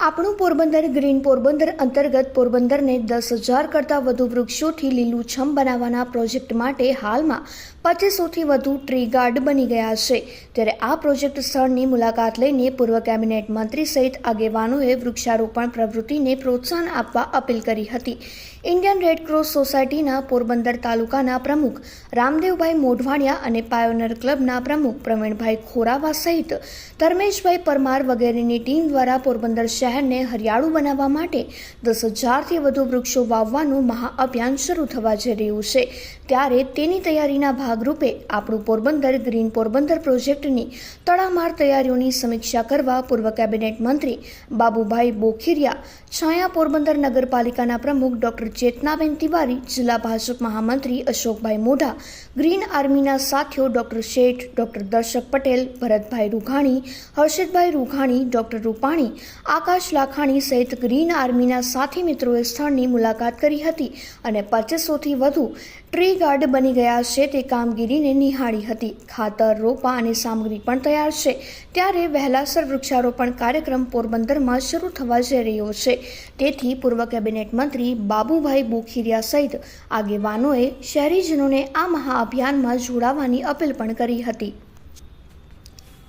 આપણું પોરબંદર ગ્રીન પોરબંદર અંતર્ગત પોરબંદરને દસ હજાર કરતાં વધુ વૃક્ષોથી લીલુંછમ બનાવવાના પ્રોજેક્ટ માટે હાલમાં પચીસોથી વધુ ટ્રી ગાર્ડ બની ગયા છે. ત્યારે આ પ્રોજેક્ટ સ્થળની મુલાકાત લઈને પૂર્વ કેબિનેટ મંત્રી સહિત આગેવાનોએ વૃક્ષારોપણ પ્રવૃત્તિને પ્રોત્સાહન આપવા અપીલ કરી હતી. ઇન્ડિયન રેડ ક્રોસ સોસાયટીના પોરબંદર તાલુકાના પ્રમુખ રામદેવભાઈ મોઢવાણિયા અને પાયોનર ક્લબના પ્રમુખ પ્રવીણભાઈ ખોરાવા સહિત ધર્મેશભાઈ પરમાર વગેરેની ટીમ દ્વારા પોરબંદર શહેરને હરિયાળું બનાવવા માટે દસ હજારથી વધુ વૃક્ષો વાવવાનું મહાઅભિયાન શરૂ થવા જઈ રહ્યું છે. ત્યારે તેની તૈયારીના ભાગરૂપે આપણું પોરબંદર ગ્રીન પોરબંદર પ્રોજેક્ટની તડામાર તૈયારીઓની સમીક્ષા કરવા પૂર્વ કેબિનેટ મંત્રી બાબુભાઈ બોખીરિયા, છાયા પોરબંદર નગરપાલિકાના પ્રમુખ ડોક્ટર ચેતનાબેન તિવારી, જિલ્લા ભાજપ મહામંત્રી અશોકભાઈ મોઢા, ગ્રીન આર્મીના સાથીઓ doctor Sheth, doctor Darshak Patel, Bharatbhai Rughani Harshitbhai Rughani, doctor Rupani, Akash Lakhani સહિત ગ્રીન આર્મીના સાથી મિત્રોએ સ્થળની મુલાકાત કરી હતી અને પચીસોથી વધુ ટ્રી ગાર્ડ બની ગયા છે. તે કામગીરીને નિહાળી હતી. ખાતર, રોપા અને સામગ્રી પણ તૈયાર છે. ત્યારે વહેલાસર વૃક્ષારોપણ કાર્યક્રમ પોરબંદરમાં શરૂ થવા જઈ રહ્યો છે. તેથી પૂર્વ કેબિનેટ મંત્રી બાબુભાઈ બોખીરિયા સહિત આગેવાનોએ શહેરીજનોને આ મહાઅભિયાનમાં જોડાવાની અપીલ પણ કરી હતી.